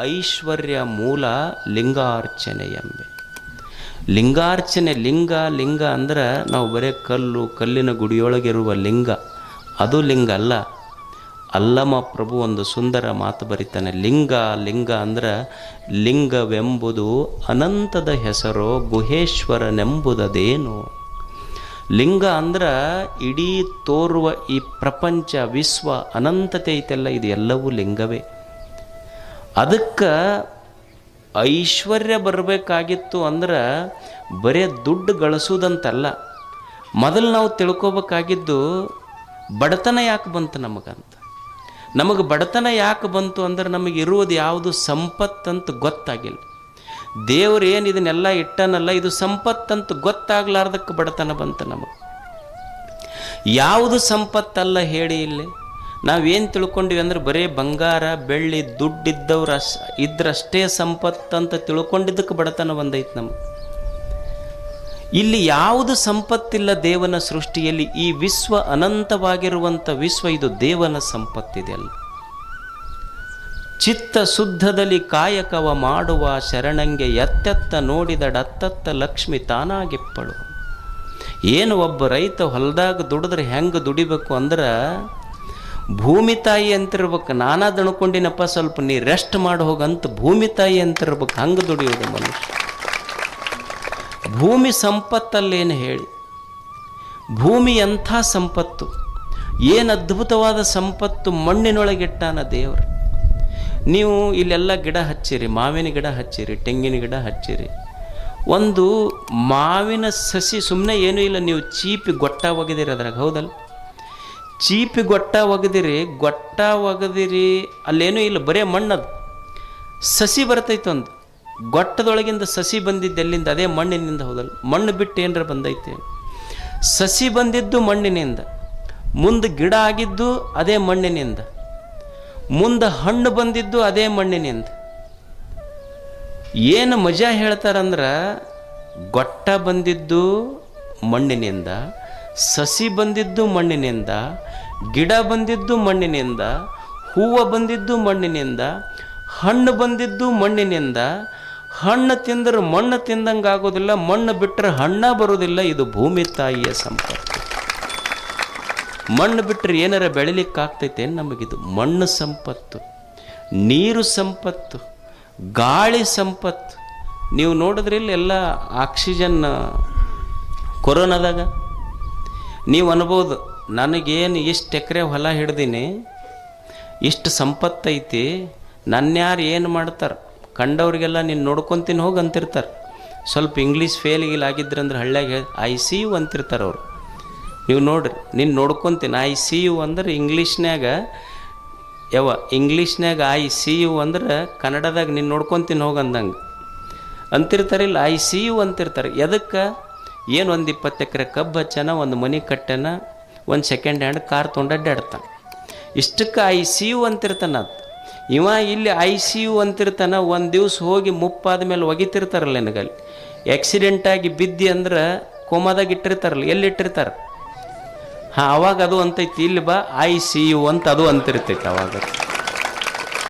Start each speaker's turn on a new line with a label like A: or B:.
A: ಐಶ್ವರ್ಯ ಮೂಲ ಲಿಂಗಾರ್ಚನೆ ಎಂಬೆ. ಲಿಂಗಾರ್ಚನೆ ಲಿಂಗ ಲಿಂಗ ಅಂದ್ರೆ ನಾವು ಬರೇ ಕಲ್ಲು, ಕಲ್ಲಿನ ಗುಡಿಯೊಳಗಿರುವ ಲಿಂಗ. ಅದು ಲಿಂಗ ಅಲ್ಲ. ಅಲ್ಲಮ ಪ್ರಭು ಒಂದು ಸುಂದರ ಮಾತು ಬರೀತಾನೆ. ಲಿಂಗ ಲಿಂಗ ಅಂದ್ರೆ ಲಿಂಗವೆಂಬುದು ಅನಂತದ ಹೆಸರು, ಗುಹೇಶ್ವರನೆಂಬುದದೇನು? ಲಿಂಗ ಅಂದ್ರೆ ಇಡೀ ತೋರುವ ಈ ಪ್ರಪಂಚ, ವಿಶ್ವ, ಅನಂತತೆ ಐತೆಲ್ಲ, ಇದು ಎಲ್ಲವೂ ಲಿಂಗವೇ. ಅದಕ್ಕೆ ಐಶ್ವರ್ಯ ಬರಬೇಕಾಗಿತ್ತು ಅಂದ್ರೆ ಬರೇ ದುಡ್ಡು ಗಳಿಸೋದಂತಲ್ಲ. ಮೊದಲು ನಾವು ತಿಳ್ಕೊಬೇಕಾಗಿದ್ದು ಬಡತನ ಯಾಕೆ ಬಂತು ನಮಗಂತ? ನಮಗೆ ಬಡತನ ಯಾಕೆ ಬಂತು ಅಂದ್ರೆ ನಮಗೆ ಇರುವುದು ಯಾವುದು ಸಂಪತ್ತಂತ ಗೊತ್ತಾಗಿಲ್ಲ. ದೇವ್ರು ಏನು ಇದನ್ನೆಲ್ಲ ಇಟ್ಟನಲ್ಲ, ಇದು ಸಂಪತ್ತಂತ ಗೊತ್ತಾಗ್ಲಾರ್ದಕ್ಕೆ ಬಡತನ ಬಂತು ನಮಗೆ. ಯಾವುದು ಸಂಪತ್ತಲ್ಲ ಹೇಳಿ ಇಲ್ಲಿ? ನಾವೇನು ತಿಳ್ಕೊಂಡಿವಿ ಅಂದ್ರೆ ಬರೀ ಬಂಗಾರ, ಬೆಳ್ಳಿ, ದುಡ್ಡಿದ್ದವ್ರು ಅಷ್ಟ ಇದ್ರಷ್ಟೇ ಅಂತ ತಿಳ್ಕೊಂಡಿದ್ದಕ್ಕೆ ಬಡತನ ಬಂದೈತೆ ನಮಗೆ. ಇಲ್ಲಿ ಯಾವುದು ಸಂಪತ್ತಿಲ್ಲ ದೇವನ ಸೃಷ್ಟಿಯಲ್ಲಿ, ಈ ವಿಶ್ವ ಅನಂತವಾಗಿರುವಂಥ ವಿಶ್ವ ಇದು ದೇವನ ಸಂಪತ್ತಿದೆಯಲ್ಲ. ಚಿತ್ತ ಶುದ್ಧದಲ್ಲಿ ಕಾಯಕವ ಮಾಡುವ ಶರಣಂಗೆ ಎತ್ತೆತ್ತ ನೋಡಿದಡತ್ತತ್ತ ಲಕ್ಷ್ಮಿ ತಾನಾಗಿಪ್ಪಳು ಏನು ಒಬ್ಬ ರೈತ ಹೊಲದಾಗ ದುಡಿದ್ರೆ ಹೆಂಗೆ ದುಡಿಬೇಕು ಅಂದ್ರೆ ಭೂಮಿ ತಾಯಿ ಅಂತಿರ್ಬೇಕು, ನಾನಾ ದಣ್ಕೊಂಡಿನಪ್ಪ ಸ್ವಲ್ಪ ನೀ ರೆಸ್ಟ್ ಮಾಡಿ ಹೋಗಂತ ಭೂಮಿ ತಾಯಿ ಅಂತಿರ್ಬೇಕು, ಹಂಗೆ ದುಡಿಯೋದು ಮನುಷ್ಯ. ಭೂಮಿ ಸಂಪತ್ತಲ್ಲೇನು ಹೇಳಿ? ಭೂಮಿ ಎಂಥ ಸಂಪತ್ತು? ಏನು ಅದ್ಭುತವಾದ ಸಂಪತ್ತು ಮಣ್ಣಿನೊಳಗಿಟ್ಟಾನ ದೇವರು? ನೀವು ಇಲ್ಲೆಲ್ಲ ಗಿಡ ಹಚ್ಚಿರಿ, ಮಾವಿನ ಗಿಡ ಹಚ್ಚಿರಿ, ತೆಂಗಿನ ಗಿಡ ಹಚ್ಚಿರಿ. ಒಂದು ಮಾವಿನ ಸಸಿ ಸುಮ್ಮನೆ ಏನೂ ಇಲ್ಲ, ನೀವು ಚೀಪಿ ಗೊಟ್ಟ ಒಗೆದಿರಿ ಅದ್ರಾಗ, ಹೌದಲ್ಲ? ಚೀಪಿ ಗೊಟ್ಟ ಒಗದಿರಿ, ಗೊಟ್ಟ ಒಗೆದಿರಿ, ಅಲ್ಲೇನೂ ಇಲ್ಲ, ಬರೇ ಮಣ್ಣದು. ಸಸಿ ಬರ್ತೈತೆ ಒಂದು. ಗೊಟ್ಟದೊಳಗಿಂದ ಸಸಿ ಬಂದಿದ್ದು ಎಲ್ಲಿಂದ? ಅದೇ ಮಣ್ಣಿನಿಂದ ಹೋದಲ್ಲ. ಮಣ್ಣು ಬಿಟ್ಟು ಏನರ ಬಂದೈತೆ? ಸಸಿ ಬಂದಿದ್ದು ಮಣ್ಣಿನಿಂದ. ಮುಂದೆ ಗಿಡ ಆಗಿದ್ದು ಅದೇ ಮಣ್ಣಿನಿಂದ. ಮುಂದೆ ಹಣ್ಣು ಬಂದಿದ್ದು ಅದೇ ಮಣ್ಣಿನಿಂದ. ಏನು ಮಜಾ ಹೇಳ್ತಾರಂದ್ರೆ, ಗೊಟ್ಟ ಬಂದಿದ್ದು ಮಣ್ಣಿನಿಂದ. ಸಸಿ ಬಂದಿದ್ದು ಮಣ್ಣಿನಿಂದ, ಗಿಡ ಬಂದಿದ್ದು ಮಣ್ಣಿನಿಂದ, ಹೂವು ಬಂದಿದ್ದು ಮಣ್ಣಿನಿಂದ, ಹಣ್ಣು ಬಂದಿದ್ದು ಮಣ್ಣಿನಿಂದ, ಹಣ್ಣು ತಿಂದ್ರೆ ಮಣ್ಣು ತಿಂದಂಗೆ ಆಗೋದಿಲ್ಲ ಮಣ್ಣು ಬಿಟ್ಟರೆ ಹಣ್ಣ ಬರೋದಿಲ್ಲ ಇದು ಭೂಮಿ ತಾಯಿಯ ಸಂಪತ್ತು. ಮಣ್ಣು ಬಿಟ್ಟರೆ ಏನಾರ ಬೆಳಿಲಿಕ್ಕೆ ಆಗ್ತೈತೆ ನಮಗಿದು ಮಣ್ಣು ಸಂಪತ್ತು, ನೀರು ಸಂಪತ್ತು, ಗಾಳಿ ಸಂಪತ್ತು. ನೀವು ನೋಡಿದ್ರೆ ಇಲ್ಲಿ ಎಲ್ಲ ಆಕ್ಸಿಜನ್ ಕೊರೋನಾದಾಗ? ನೀವು ಅನ್ಬೋದು, ನನಗೇನು ಇಷ್ಟು ಎಕರೆ ಹೊಲ ಹಿಡ್ದೀನಿ, ಇಷ್ಟು ಸಂಪತ್ತೈತಿ ನನ್ಯಾರು ಏನು ಮಾಡ್ತಾರೆ? ಕಂಡವ್ರಿಗೆಲ್ಲ ನೀನು ನೋಡ್ಕೊತೀನಿ ಹೋಗಿ ಅಂತಿರ್ತಾರೆ. ಸ್ವಲ್ಪ ಇಂಗ್ಲೀಷ್ ಫೇಲ್ ಗೀಲ್ ಆಗಿದ್ರಂದ್ರೆ ಹಳ್ಳ್ಯಾಗ ಐ ಸಿ ಯು ಅಂತಿರ್ತಾರೆ ಅವರು. ನೀವು ನೋಡ್ರಿ, ನೀನು ನೋಡ್ಕೊತೀನಿ ಐ ಸಿ ಯು ಅಂದ್ರೆ ಇಂಗ್ಲೀಷ್ನ್ಯಾಗ ಯಾವ ಇಂಗ್ಲೀಷ್ನ್ಯಾಗ ಐ ಸಿ ಯು ಅಂದ್ರೆ ಕನ್ನಡದಾಗ ನೀನು ನೋಡ್ಕೊತೀನಿ ಹೋಗಂದಂಗೆ ಅಂತಿರ್ತಾರೆ ಅಂತಿರ್ತಾರಿಲ್ಲ ಐ ಸಿ ಯು ಅಂತಿರ್ತಾರೆ. ಎದಕ್ಕೆ? ಏನು ಒಂದು ಇಪ್ಪತ್ತು ಎಕರೆ ಕಬ್ಬು ಹಚ್ಚನ, ಒಂದು ಮನೆ ಕಟ್ಟೆನ, ಒಂದು ಸೆಕೆಂಡ್ ಹ್ಯಾಂಡ್ ಕಾರ್ ತೊಗೊಂಡು ಅಡ್ಡಾಡ್ತಾನೆ. ಇಷ್ಟಕ್ಕೆ ಐ ಸಿ ಯು ಅಂತಿರ್ತಾನ ಅದು. ಇವ ಇಲ್ಲಿ ಐ ಸಿ ಯು ಅಂತಿರ್ತಾನೆ, ಒಂದು ದಿವ್ಸ ಹೋಗಿ ಮುಪ್ಪಾದ ಮೇಲೆ ಒಗಿತಿರ್ತಾರಲ್ಲ ನನಗಲ್ಲಿ ಆಗಿ ಬಿದ್ದಿ ಅಂದ್ರೆ ಕೋಮಾದಾಗ ಇಟ್ಟಿರ್ತಾರಲ್ಲ, ಎಲ್ಲಿ ಇಟ್ಟಿರ್ತಾರೆ? ಹಾಂ, ಅವಾಗ ಅದು ಅಂತೈತಿ, ಇಲ್ಲಿ ಬಾ ಐ ಸಿ ಯು ಅಂತ ಅದು ಅಂತಿರ್ತೈತೆ ಅವಾಗ.